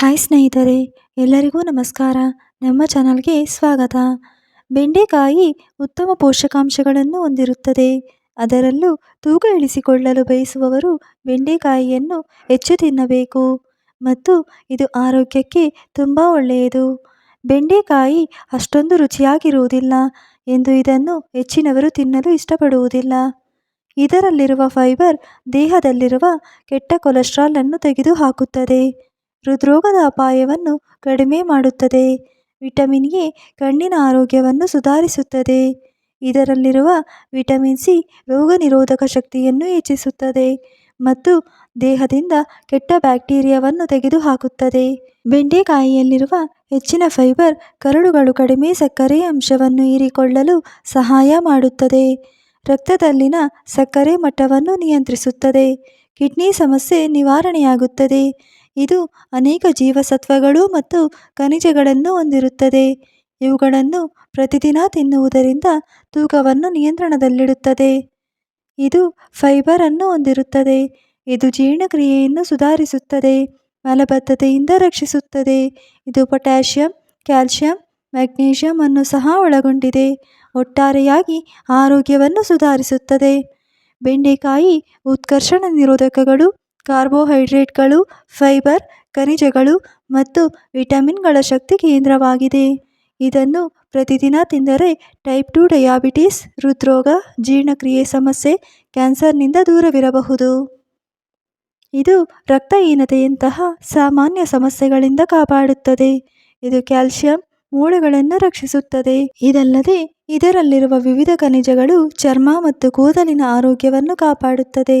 Hi ಸ್ನೇಹಿತರೆ, ಎಲ್ಲರಿಗೂ ನಮಸ್ಕಾರ. ನಮ್ಮ ಚಾನಲ್ಗೆ ಸ್ವಾಗತ. ಬೆಂಡೆಕಾಯಿ ಉತ್ತಮ ಪೋಷಕಾಂಶಗಳನ್ನು ಹೊಂದಿರುತ್ತದೆ. ಅದರಲ್ಲೂ ತೂಕ ಇಳಿಸಿಕೊಳ್ಳಲು ಬಯಸುವವರು ಬೆಂಡೆಕಾಯಿಯನ್ನು ಹೆಚ್ಚು ತಿನ್ನಬೇಕು ಮತ್ತು ಇದು ಆರೋಗ್ಯಕ್ಕೆ ತುಂಬ ಒಳ್ಳೆಯದು. ಬೆಂಡೆಕಾಯಿ ಅಷ್ಟೊಂದು ರುಚಿಯಾಗಿರುವುದಿಲ್ಲ ಎಂದು ಇದನ್ನು ಹೆಚ್ಚಿನವರು ತಿನ್ನಲು ಇಷ್ಟಪಡುವುದಿಲ್ಲ. ಇದರಲ್ಲಿರುವ ಫೈಬರ್ ದೇಹದಲ್ಲಿರುವ ಕೆಟ್ಟ ಕೊಲೆಸ್ಟ್ರಾಲನ್ನು ತೆಗೆದುಹಾಕುತ್ತದೆ. ಹೃದ್ರೋಗದ ಅಪಾಯವನ್ನು ಕಡಿಮೆ ಮಾಡುತ್ತದೆ. ವಿಟಮಿನ್ ಎ ಕಣ್ಣಿನ ಆರೋಗ್ಯವನ್ನು ಸುಧಾರಿಸುತ್ತದೆ. ಇದರಲ್ಲಿರುವ ವಿಟಮಿನ್ ಸಿ ರೋಗನಿರೋಧಕ ಶಕ್ತಿಯನ್ನು ಹೆಚ್ಚಿಸುತ್ತದೆ ಮತ್ತು ದೇಹದಿಂದ ಕೆಟ್ಟ ಬ್ಯಾಕ್ಟೀರಿಯಾವನ್ನು ತೆಗೆದುಹಾಕುತ್ತದೆ. ಬೆಂಡೆಕಾಯಿಯಲ್ಲಿರುವ ಹೆಚ್ಚಿನ ಫೈಬರ್ ಕರಳುಗಳು ಕಡಿಮೆ ಸಕ್ಕರೆ ಅಂಶವನ್ನು ಹೀರಿಕೊಳ್ಳಲು ಸಹಾಯ ಮಾಡುತ್ತದೆ. ರಕ್ತದಲ್ಲಿನ ಸಕ್ಕರೆ ಮಟ್ಟವನ್ನು ನಿಯಂತ್ರಿಸುತ್ತದೆ. ಕಿಡ್ನಿ ಸಮಸ್ಯೆ ನಿವಾರಣೆಯಾಗುತ್ತದೆ. ಇದು ಅನೇಕ ಜೀವಸತ್ವಗಳು ಮತ್ತು ಖನಿಜಗಳನ್ನು ಹೊಂದಿರುತ್ತದೆ. ಇವುಗಳನ್ನು ಪ್ರತಿದಿನ ತಿನ್ನುವುದರಿಂದ ತೂಕವನ್ನು ನಿಯಂತ್ರಣದಲ್ಲಿಡುತ್ತದೆ. ಇದು ಫೈಬರ್ ಅನ್ನು ಹೊಂದಿರುತ್ತದೆ. ಇದು ಜೀರ್ಣಕ್ರಿಯೆಯನ್ನು ಸುಧಾರಿಸುತ್ತದೆ. ಮಲಬದ್ಧತೆಯಿಂದ ರಕ್ಷಿಸುತ್ತದೆ. ಇದು ಪೊಟ್ಯಾಷಿಯಂ ಕ್ಯಾಲ್ಷಿಯಂ ಮ್ಯಾಗ್ನೀಷಿಯಂ ಅನ್ನು ಸಹ ಒಳಗೊಂಡಿದೆ. ಒಟ್ಟಾರೆಯಾಗಿ ಆರೋಗ್ಯವನ್ನು ಸುಧಾರಿಸುತ್ತದೆ. ಬೆಂಡೆಕಾಯಿ ಉತ್ಕರ್ಷಣ ನಿರೋಧಕಗಳು ಕಾರ್ಬೋಹೈಡ್ರೇಟ್ಗಳು, ಫೈಬರ್, ಖನಿಜಗಳು ಮತ್ತು ವಿಟಮಿನ್ಗಳ ಶಕ್ತಿ ಕೇಂದ್ರವಾಗಿದೆ. ಇದನ್ನು ಪ್ರತಿದಿನ ತಿಂದರೆ ಟೈಪ್ ಟು ಡಯಾಬಿಟಿಸ್, ಹೃದ್ರೋಗ, ಜೀರ್ಣಕ್ರಿಯೆ ಸಮಸ್ಯೆ, ಕ್ಯಾನ್ಸರ್ನಿಂದ ದೂರವಿರಬಹುದು. ಇದು ರಕ್ತಹೀನತೆಯಂತಹ ಸಾಮಾನ್ಯ ಸಮಸ್ಯೆಗಳಿಂದ ಕಾಪಾಡುತ್ತದೆ. ಇದು ಕ್ಯಾಲ್ಸಿಯಂ ಮೂಳೆಗಳನ್ನು ರಕ್ಷಿಸುತ್ತದೆ. ಇದಲ್ಲದೆ ಇದರಲ್ಲಿರುವ ವಿವಿಧ ಖನಿಜಗಳು ಚರ್ಮ ಮತ್ತು ಕೂದಲಿನ ಆರೋಗ್ಯವನ್ನು ಕಾಪಾಡುತ್ತದೆ.